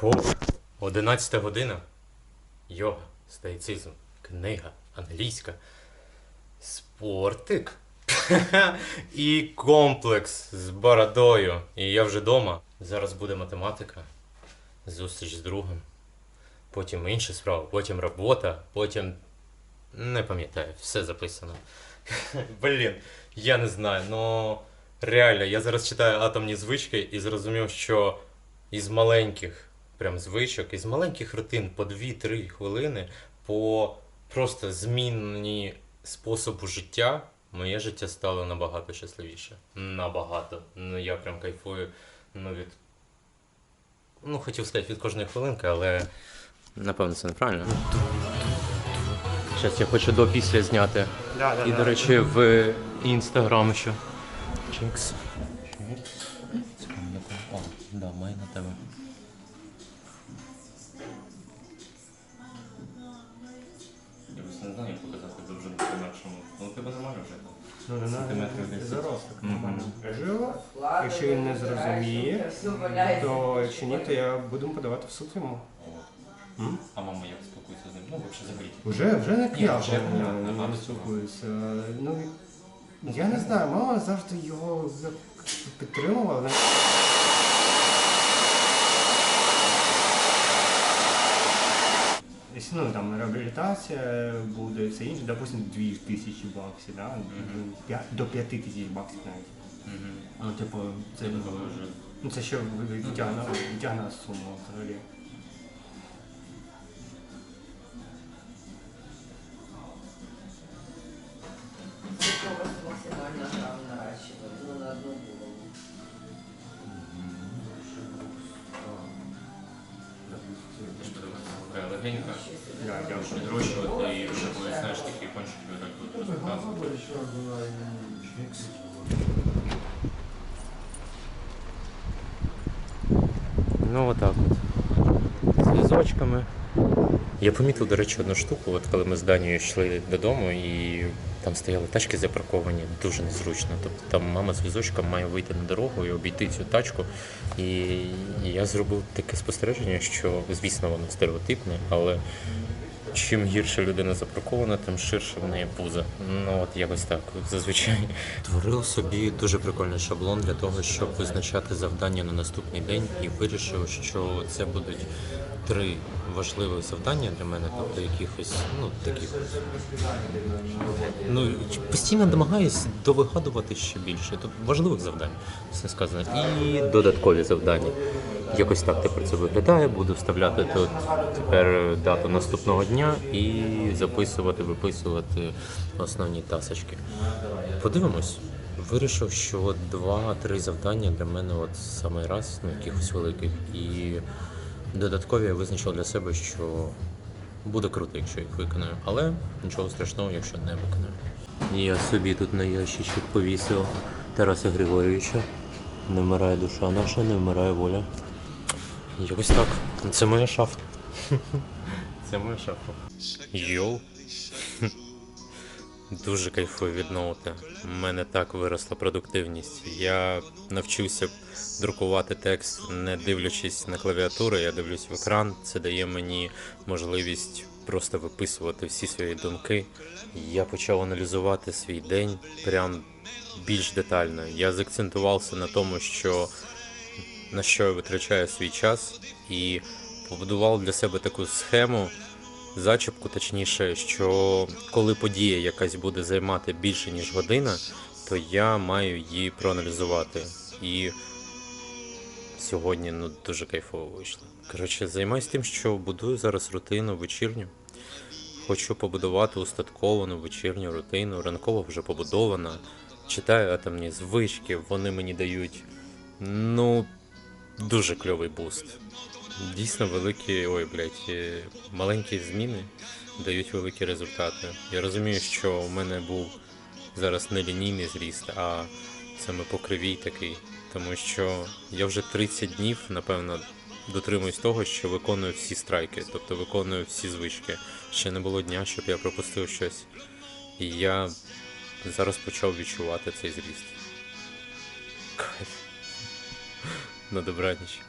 Фух, 11 година. Йога, стоїцизм, книга, англійська, спортик. І комплекс з бородою. І я вже вдома. Зараз буде математика, зустріч з другом, потім інші справи, потім робота, потім. Не пам'ятаю, все записано. Блін, я не знаю, ну реально, я зараз читаю атомні звички і зрозумів, що із маленьких прям звичок, із маленьких рутин по 2-3 хвилини, по просто зміні способу життя, моє життя стало набагато щасливіше. Набагато. Ну я прям кайфую ну, від. Ну, хотів сказати від кожної хвилинки, але. Напевно, це неправильно. Зараз я хочу до після зняти. Да, да, І, да. до речі, в інстаграм ще. Чікс. Секундку. О, да, має на тебе. Не знаю, як показати дуже по-інакшому. Ну, тебе нормально вже. Ну, не Сантиметрів надо. десять. Мгм. нормально. Якщо він не зрозуміє, то якщо ні, то я буду подавати в суд йому. М? А мама як спілкується з ним? Ну, взагалі взагалі. Вже, вже не Ні, я вже не спілкуюся. Ну, я не знаю, мама завжди його як підтримувала. Якщо ну, там реабілітація буде, все інше, допустим, 2000 баксів, да? П'я- до 5000 баксів навіть. Ну, типу, це, Це вже. ну, це ще витягна, витягна сума взагалі. Така легенька. Да, дякую. Підрощувати і вже коли знаєш такі кончики отак от розказувати. Ну отак от. З візочками. Я помітив, до речі, одну штуку, от коли ми з Данією йшли додому, і там стояли тачки запарковані, дуже незручно. Тобто там мама з візочком має вийти на дорогу і обійти цю тачку. І я зробив таке спостереження, що, звісно, воно стереотипне, але чим гірше людина запаркована, тим ширше в неї пузо. Ну от якось так. Зазвичай творив собі дуже прикольний шаблон для того, щоб визначати завдання на наступний день, і вирішив, що це будуть три важливих завдання для мене, тобто якихось, ну таких. Ну постійно намагаюсь довигадувати ще більше. Тобто важливих завдань, все сказано, і додаткові завдання. Якось так тепер це виглядає. Буду вставляти тут тепер дату наступного дня і записувати, виписувати основні тасочки. Подивимось. Вирішив, що два-три завдання для мене от саме раз, ну якихось великих. І додаткові я визначив для себе, що буде круто, якщо їх виконаю. Але нічого страшного, якщо не виконаю. Я собі тут на ящичок повісив Тараса Григорьовича. Не вмирає душа наша, не вмирає воля. Якось так. Це моя шафа. Це моя шафа. Йоу. Дуже кайфую від ноута. У мене так виросла продуктивність. Я навчився друкувати текст, не дивлячись на клавіатуру, я дивлюсь в екран. Це дає мені можливість просто виписувати всі свої думки. Я почав аналізувати свій день прям більш детально. Я заакцентувався на тому, що на що я витрачаю свій час, і побудував для себе таку схему, зачіпку, точніше, що коли подія якась буде займати більше ніж година, то я маю її проаналізувати. І сьогодні ну дуже кайфово вийшло. Коротше, займаюся тим, що будую зараз рутину вечірню. Хочу побудувати устатковану вечірню рутину, ранкова вже побудована. Читаю атомні звички, вони мені дають ну дуже кльовий буст. Дійсно великі, ой, блядь, е, маленькі зміни дають великі результати. Я розумію, що у мене був зараз не лінійний зріст, а саме покривій такий. Тому що я вже 30 днів, напевно, дотримуюсь того, що виконую всі страйки, тобто виконую всі звички. Ще не було дня, щоб я пропустив щось. І я зараз почав відчувати цей зріст. Кайф. На добраніч.